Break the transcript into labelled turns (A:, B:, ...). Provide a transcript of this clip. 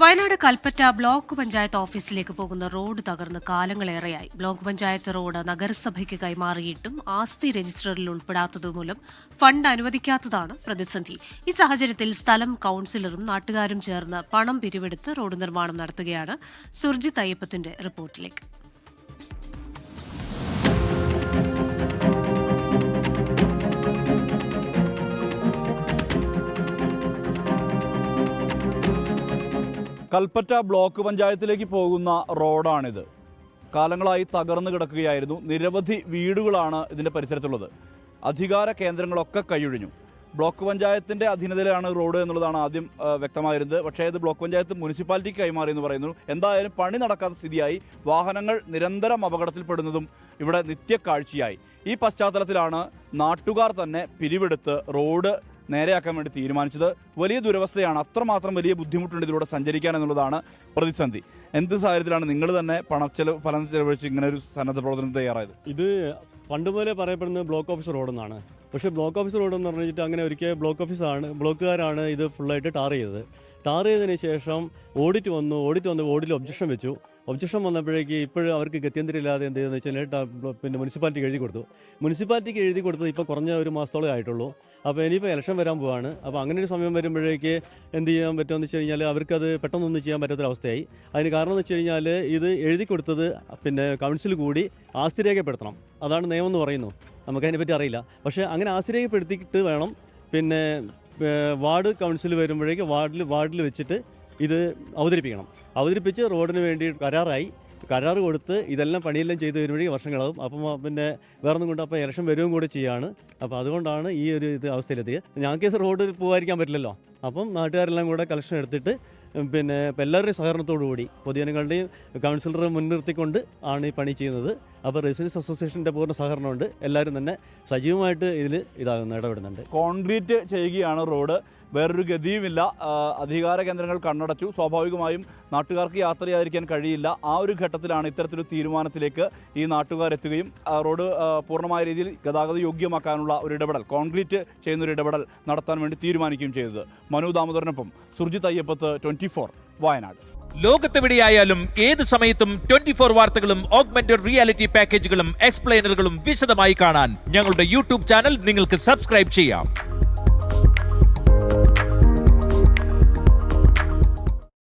A: Wayanad Kalpetta block panchayat ഓഫീസിലേക്ക് പോകുന്ന road തകർന്ന് കാലങ്ങളേറെയായി. ബ്ലോക്ക് പഞ്ചായത്ത് റോഡ് നഗരസഭയ്ക്ക് കൈമാറിയിട്ടും ആസ്തി രജിസ്റ്ററിൽ ഉൾപ്പെടാത്തതുമൂലം ഫണ്ട് അനുവദിക്കാത്തതാണ് പ്രതിസന്ധി. ഈ സാഹചര്യത്തിൽ സ്ഥലം കൌൺസിലറും നാട്ടുകാരും ചേർന്ന് പണം പിരിവെടുത്ത് റോഡ് നിർമ്മാണം നടത്തുകയാണ് സുർജിത് അയ്യപ്പത്തിന്റെ റിപ്പോർട്ടിലേക്ക്.
B: കൽപ്പറ്റ ബ്ലോക്ക് പഞ്ചായത്തിലേക്ക് പോകുന്ന റോഡാണിത്. കാലങ്ങളായി തകർന്നു കിടക്കുകയായിരുന്നു. നിരവധി വീടുകളാണ് ഇതിന്റെ പരിസരത്തുള്ളത്. അധികാര കേന്ദ്രങ്ങളൊക്കെ കൈയൊഴിഞ്ഞു. ബ്ലോക്ക് പഞ്ചായത്തിന്റെ അധീനതയിലാണ് റോഡ് എന്നുള്ളതാണ് ആദ്യം വ്യക്തമായിരുന്നത്. പക്ഷേ ഇത് ബ്ലോക്ക് പഞ്ചായത്ത് മുനിസിപ്പാലിറ്റിക്ക് കൈമാറി എന്ന് പറയുന്നു. എന്തായാലും പണി നടക്കാത്ത സ്ഥിതിയായി. വാഹനങ്ങൾ നിരന്തരം അപകടത്തിൽപ്പെടുന്നതും ഇവിടെ നിത്യക്കാഴ്ചയായി. ഈ പശ്ചാത്തലത്തിലാണ് നാട്ടുകാർ തന്നെ പിരിവെടുത്ത് റോഡ് നേരെയാക്കാൻ വേണ്ടി തീരുമാനിച്ചത്. വലിയ ദുരവസ്ഥയാണ്. അത്രമാത്രം വലിയ ബുദ്ധിമുട്ടുണ്ട് ഇതിലൂടെ സഞ്ചരിക്കാൻ എന്നുള്ളതാണ് പ്രതിസന്ധി. എന്ത് സാഹചര്യത്തിലാണ് നിങ്ങൾ തന്നെ പണം ചെലവ് ഫലം ചെലവഴിച്ച് ഇങ്ങനെ ഒരു സന്നദ്ധ പ്രവർത്തനം തയ്യാറായത്?
C: ഇത് പണ്ട് മുതലേ പറയപ്പെടുന്നത് ബ്ലോക്ക് ഓഫീസ് റോഡെന്നാണ്. പക്ഷേ ബ്ലോക്ക് ഓഫീസ് എന്ന് പറഞ്ഞിട്ട് അങ്ങനെ ഒരിക്കൽ ബ്ലോക്ക് ഓഫീസാണ് ബ്ലോക്കുകാരാണ് ഇത് ഫുള്ളായിട്ട് ടാർ ചെയ്തത്. ടാർ ചെയ്തതിന് ശേഷം ഓഡിറ്റ് വന്നു ഓഡിറ്റ് വന്ന് ഓഡിൽ ഒബ്ജക്ഷൻ വെച്ചു. ഒബ്ജക്ഷൻ വന്നപ്പോഴേക്ക് ഇപ്പോഴും അവർക്ക് ഗത്യന്തരമില്ലാതെ എന്ത് ചെയ്യുന്നത് വെച്ചാൽ പിന്നെ മുനിസിപ്പാലിറ്റിക്ക് എഴുതി കൊടുത്തു. മുനിസിപ്പാലിറ്റിക്ക് എഴുതി കൊടുത്തത് ഇപ്പോൾ കുറഞ്ഞ ഒരു മാസത്തോളം ആയിട്ടുള്ളൂ. അപ്പോൾ ഇനിയിപ്പോൾ ഇലക്ഷൻ വരാൻ പോവാണ്. അപ്പോൾ അങ്ങനെ ഒരു സമയം വരുമ്പോഴേക്ക് എന്ത് ചെയ്യാൻ പറ്റുമെന്ന് വെച്ച് കഴിഞ്ഞാൽ അവർക്കത് പെട്ടെന്നൊന്നും ചെയ്യാൻ പറ്റാത്തൊരവസ്ഥയായി. അതിന് കാരണം എന്ന് വെച്ച് കഴിഞ്ഞാൽ ഇത് എഴുതി കൊടുത്തത് പിന്നെ കൗൺസിൽ കൂടി ആസ്തി രേഖപ്പെടുത്തണം അതാണ് നിയമം എന്ന് പറയുന്നു. നമുക്കതിനെപ്പറ്റി അറിയില്ല. പക്ഷേ അങ്ങനെ ആസ്തി രേഖപ്പെടുത്തിയിട്ട് വേണം പിന്നെ വാർഡ് കൗൺസിൽ വരുമ്പോഴേക്ക് വാർഡിൽ വാർഡിൽ വെച്ചിട്ട് ഇത് അവതരിപ്പിക്കണം. അവതരിപ്പിച്ച് റോഡിന് വേണ്ടി കരാറായി. കരാർ കൊടുത്ത് ഇതെല്ലാം പണിയെല്ലാം ചെയ്ത് വരുമ്പോഴേക്കും വർഷങ്ങളാവും. അപ്പം പിന്നെ വേറൊന്നും കൊണ്ട് അപ്പോൾ ഇലക്ഷൻ വരുകയും കൂടെ ചെയ്യാണ്. അപ്പോൾ അതുകൊണ്ടാണ് ഈ ഒരു ഇത് അവസ്ഥയിലെത്തിയത്. ഞങ്ങൾക്ക് റോഡ് പോകാതിരിക്കാൻ പറ്റില്ലല്ലോ. അപ്പം നാട്ടുകാരെല്ലാം കൂടെ കളക്ഷൻ എടുത്തിട്ട് പിന്നെ എല്ലാവരുടെയും സഹകരണത്തോടു കൂടി പൊതുജനങ്ങളുടെയും കൗൺസിലറെ മുൻനിർത്തിക്കൊണ്ട് ആണ് ഈ പണി ചെയ്യുന്നത്. അപ്പോൾ റെസിഡൻസ് അസോസിയേഷന്റെ പൂർണ സഹകരണമുണ്ട്. എല്ലാവരും തന്നെ സജീവമായിട്ട് ഇതിൽ ഇതാകുന്നു ഇടപെടുന്നുണ്ട്.
B: കോൺക്രീറ്റ് ചെയ്യുകയാണ് റോഡ്. വേറൊരു ഗതിയുമില്ല. അധികാര കേന്ദ്രങ്ങൾ കണ്ണടച്ചു. സ്വാഭാവികമായും നാട്ടുകാർക്ക് യാത്ര ചെയ്യാതിരിക്കാൻ കഴിയില്ല. ആ ഒരു ഘട്ടത്തിലാണ് ഇത്തരത്തിലൊരു തീരുമാനത്തിലേക്ക് ഈ നാട്ടുകാർ എത്തുകയും റോഡ് പൂർണമായ രീതിയിൽ ഗതാഗത യോഗ്യമാക്കാനുള്ള ഒരു ഇടപെടൽ കോൺക്രീറ്റ് ചെയ്യുന്ന ഒരു ഇടപെടൽ നടത്താൻ വേണ്ടി തീരുമാനിക്കുകയും ചെയ്തത്. മനു ദാമോദരനൊപ്പം സുർജിത് അയ്യപ്പത്ത് ട്വന്റി വയനാട്.
D: ലോകത്തെവിടെയായാലും ഏത് സമയത്തും ട്വന്റി ഫോർ വാർത്തകളും ഓഗ്മെന്റഡ് റിയാലിറ്റി പാക്കേജുകളും എക്സ്പ്ലെയിനറുകളും വിശദമായി കാണാൻ ഞങ്ങളുടെ യൂട്യൂബ് ചാനൽ നിങ്ങൾക്ക് സബ്സ്ക്രൈബ് ചെയ്യാം.